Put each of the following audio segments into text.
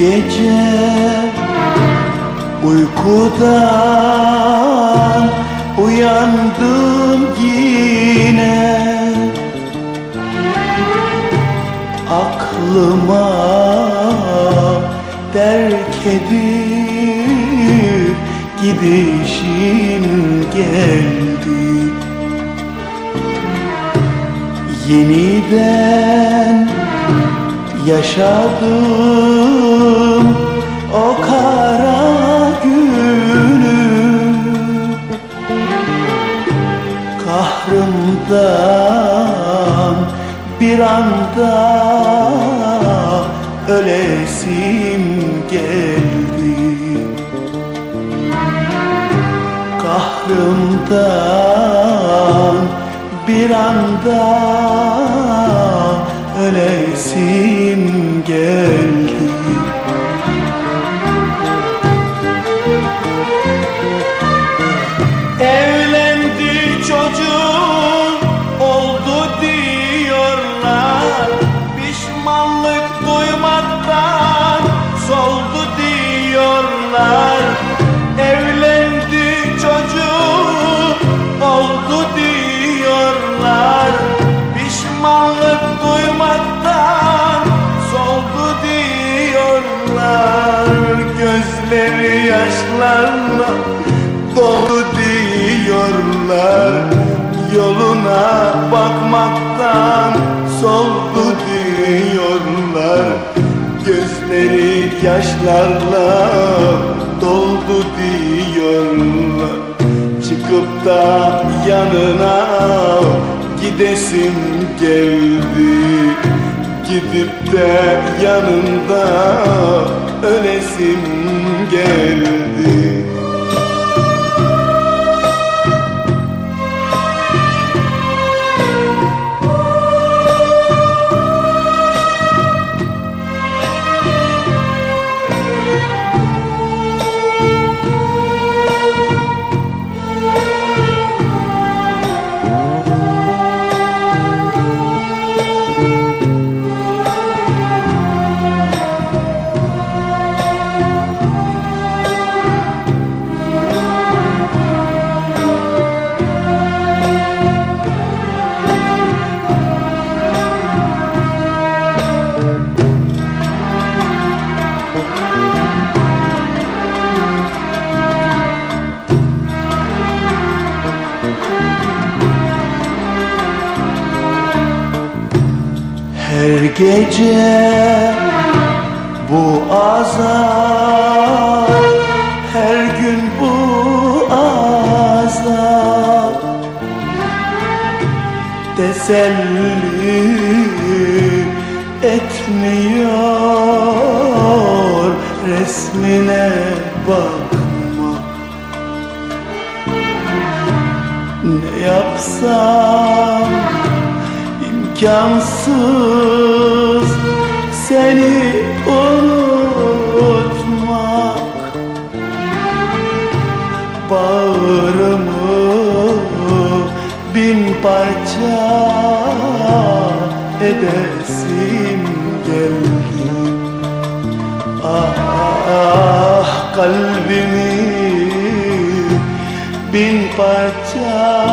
gece uykudan uyandım yine. Aklıma terk edip gidişin geldi. Yeniden yaşadım o kara günü. Kahrımdan bir anda ölesim geldi. Kahrımdan bir anda ölesim geldi yaşlarla dolu diyorlar. Yoluna bakmaktan soldu diyorlar. Gözleri yaşlarla doldu diyorlar. Çıkıp da yanına gidesim geldi Gidip de yanında ölesim geldi Her gece bu azap Her gün bu azap. Teselli etmiyor Resmine bakma. Ne yapsam imkansız. Seni unutmak Bağrımı bin parça edesim geldi Ah, ah kalbimi bin parça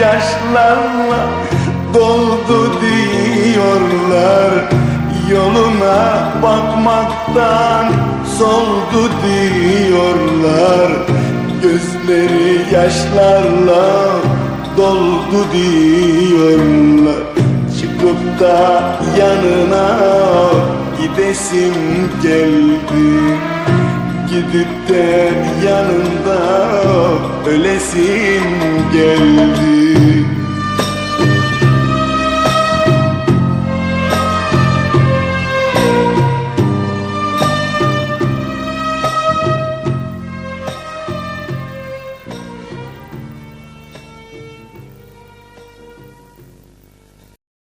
yaşlarla doldu diyorlar. Yoluna bakmaktan soldu diyorlar. Gözleri yaşlarla doldu diyorlar. Çıkıp da yanına gidesim geldi Gidip de yanında ölesim geldi